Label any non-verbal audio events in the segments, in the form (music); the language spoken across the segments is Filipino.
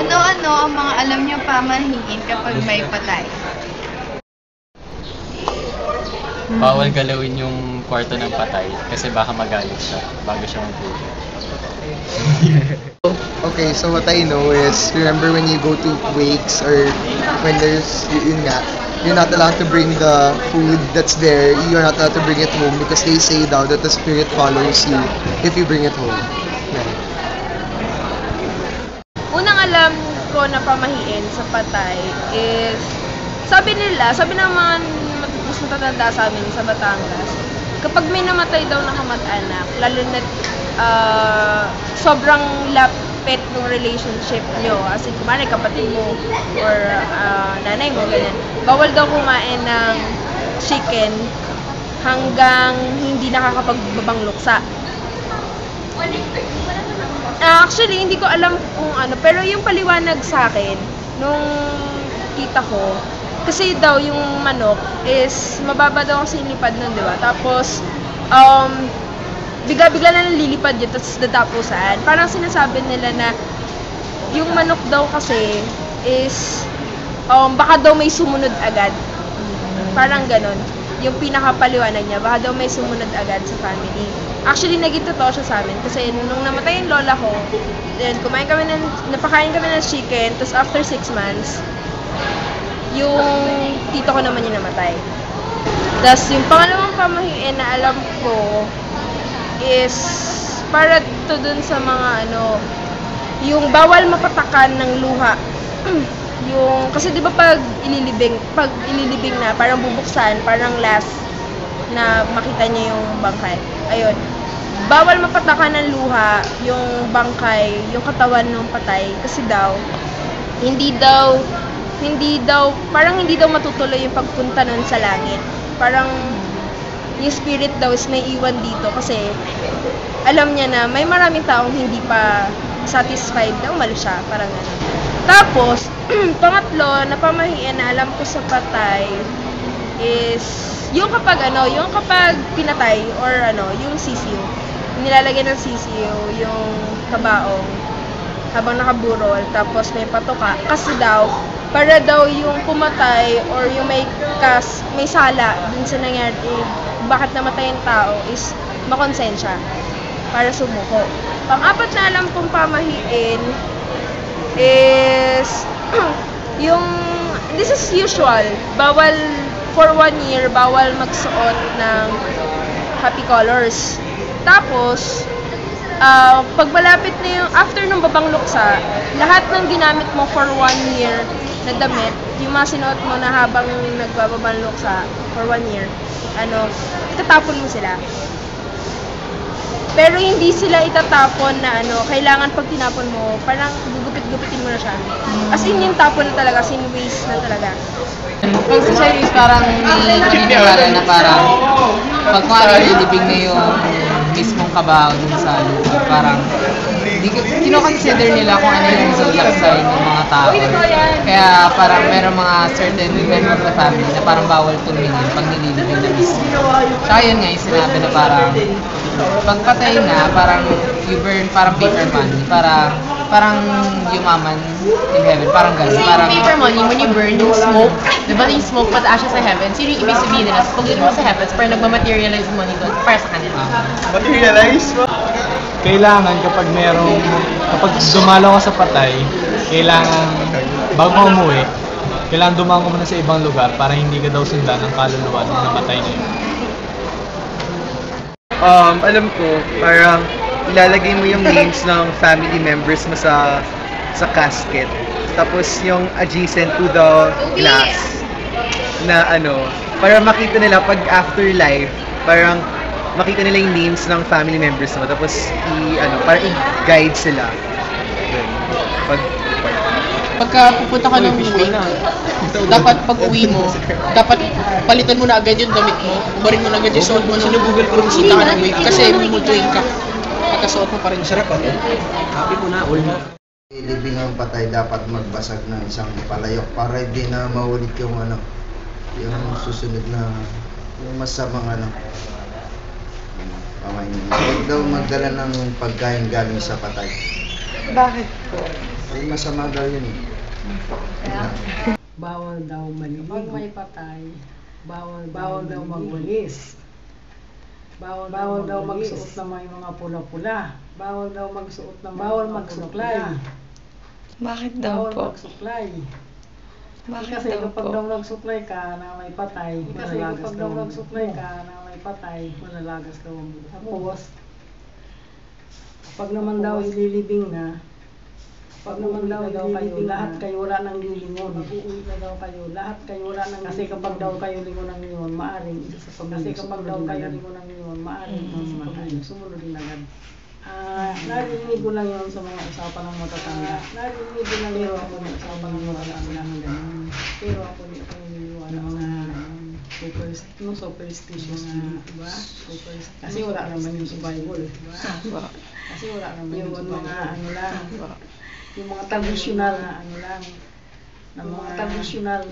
Ano-ano ang mga alam niyo pamahiin kapag may patay? Bawal galawin yung kwarto ng patay kasi baka magalit siya bago siya matulog. (laughs) Okay, so what I know is, remember when you go to wakes or when there's, yun nga, you're not allowed to bring the food that's there, you're not allowed to bring it home because they say daw that the spirit follows you if you bring it home. Yeah. Unang alam ko na pamahiin sa patay is, sabi nila, sabi ng mga mas matatanda sa amin sa Batangas, kapag may namatay daw na kamag-anak, lalo na ah, sobrang lapit ng relationship nyo, as in, kumari kapatid mo or ah, nanay mo, ganyan, bawal daw kumain ng chicken hanggang hindi nakakapagbabang luksa. Ah, actually, hindi ko alam kung ano, pero yung paliwanag sa akin, nung kita ko, kasi daw yung manok is mababa daw kasi lipad nun, di ba? Tapos, um, bigla-bigla na lilipad yun, tapos dadapusan. Parang sinasabi nila na yung manok daw kasi is, um, baka daw may sumunod agad. Parang ganon. Yung pinakapaliwanag niya, baka daw may sumunod agad sa family. Actually, naging totoo siya sa amin. Kasi nung namatay yung lola ko, then kumain kami ng, napakain kami ng chicken, tapos after six months, yung tito ko naman yung namatay. Tapos yung pangalawang pamahiin na alam ko is para to dun sa mga ano, yung bawal mapatakan ng luha. (clears throat) kasi 'di ba pag ililibing, pag ililibing na parang bubuksan, parang last na makita niya yung bangkay. Ayun. Bawal mapatakan ng luha yung bangkay, yung katawan ng patay kasi daw hindi daw hindi daw parang hindi daw matutuloy yung pagpunta nun sa langit. Parang yung spirit daw is may iwan dito kasi alam niya na may maraming taong hindi pa satisfied na umalis siya, parang ano. Tapos, (clears throat) pangatlo, na pamahiin na alam ko sa patay is yung kapag ano, yung kapag pinatay or ano, yung sisiyo. Nilalagay ng sisiyo yung kabaong habang nakaburol tapos may patoka kasi daw para daw yung pumatay or yung may kas may sala dun sa nangyari bakit namatay yung tao is makonsensya para sumuko. Pang-apat na alam kong pamahiin is (clears throat) yung this is usual. Bawal for one year bawal magsuot ng happy colors. Tapos ah pag malapit na yung after nung babang luksa, lahat ng ginamit mo for one year na damit, yung mga sinuot mo na habang nagbababang luksa for one year, ano, itatapon mo sila. Pero hindi sila itatapon na ano, kailangan pag tinapon mo, parang gugupit-gupitin mo na siya. As in yung tapon na talaga, sin waste na talaga. Pag sa sa'yo is parang naniniwala na parang pag kumari nilibing na yung mismong kabaho dun sa lupa, parang kino-consider nila kung ano yung zodiac sign ng mga tao. Kaya parang meron mga certain member of the family na parang bawal tumingin pag nililibing na mismo. Tsaka yun nga yung sinabi na parang pagpatay na, parang you burn parang paper money, para parang yumaman in heaven, parang gano'n. Parang, paper money, when you burn yung smoke, di ba yung smoke pataas siya sa heavens, yun yung ibig sabihin nila. So, pag mo sa heavens, parang nagmamaterialize yung money doon para sa kanila. Materialize? kailangan kapag merong kapag dumalaw ka sa patay, kailangan bago ka umuwi, kailangan dumaan ka muna sa ibang lugar para hindi ka daw sundan ng kaluluwa ng namatay na yun. Um, alam ko, parang ilalagay mo yung names ng family members mo sa sa casket. Tapos yung adjacent to the glass na ano, para makita nila pag afterlife, parang makita nila yung names ng family members mo. Tapos i ano, para i-guide sila. Dun. Pag Pagka pupunta ka ng wake, dapat pag uwi mo, dapat palitan mo na agad yung damit mo, ubarin mo na agad yung suot mo, sinubugol ko bisita ka ng wake, kasi mumultuin ka. Pagkasuot mo pa rin siya. Happy mo na, all mo. Ilibing ang patay dapat magbasag ng isang palayok para hindi na maulit yung ano, yung susunod na yung masamang ano. Pamain. Huwag daw magdala ng pagkain galing sa patay. Bakit po? Ay masama daw yun eh. Bawal daw maligo. Pag may patay, bawal, bawal daw magwalis. Bawal, bawal daw magsuot ng may mga pula-pula. Bawal daw magsuot ng bawal magsuklay. Bakit daw Bawal po? magsuklay. Bakit Kasi daw kapag po? daw nagsuklay ka na may patay, kasi kapag daw nagsuklay ka na may patay, malalagas daw ang buhok. Tapos, pag naman daw ililibing na, pag naman daw kayo, lahat kayo wala nang lilingon. Mag-uwi na daw kayo, lahat kayo wala nang Kasi kapag daw kayo lingonan ngayon, maaring. Kasi kapag daw kayo lingonan ngayon, maaring pamilya. Sumunod din agad. Ah, narinig ko lang yun sa mga usapan ng matatanda. Narinig ko lang yun sa mga usapan ng matatanda. Pero ako di ako naniniwala ng mga super, no, superstitious na, diba? Superstitious. Kasi wala naman yung Bible, diba? (laughs) Kasi wala naman yung mga ano lang, yung mga traditional na ano lang, ng mga traditional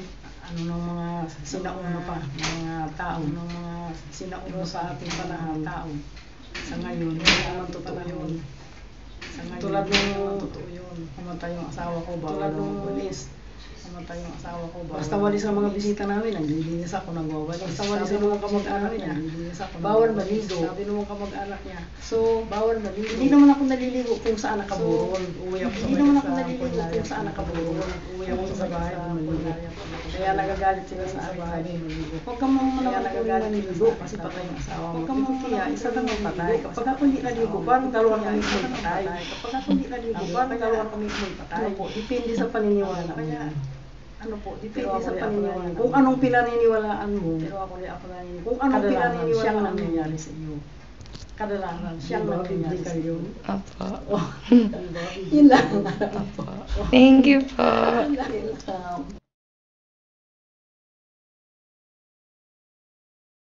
ano ng mga sinauna pa, ng mga tao, ng mga sinauna sa ating panahon tao. Sa ngayon, hindi naman totoo yun. Sa ngayon, tulad nung totoo yun. Pumatay yung asawa ko, bawal nung walis. Pumatay yung asawa ko, bawal. Basta walis ang mga bisita namin, naglilinis ako, nagwawalis. Basta walis ang mga kamag-anak niya, naglilinis ako. Bawal maligo. Sabi ng mga kamag-anak niya. So, bawal maligo. Hindi naman ako naliligo kung saan nakaburon. Uwi ako sa Hindi naman ako naliligo kung saan nakaburon. Uwi ako sa bahay, maligo. Kaya nagagalit sila sa bahay, maligo. Huwag ka mong Kaya nagagalit niligo kasi patay ang asawa mo. Huwag ka mong kaya, isa lang ang patay. Kapag ako hindi naligo, parang dalawang kami patay. Kapag ako hindi naligo, parang dalawang kami patay. Depende sa paniniwala mo. Ano po, depende sa paniniwala. Kung anong pinaniniwalaan mo, pero ako ako naniniwala. Kung anong pinaniniwalaan siyang nangyayari sa iyo. Kadalasan, siyang nangyayari sa iyo. Opo. (laughs) Yun lang. Thank you po. Welcome.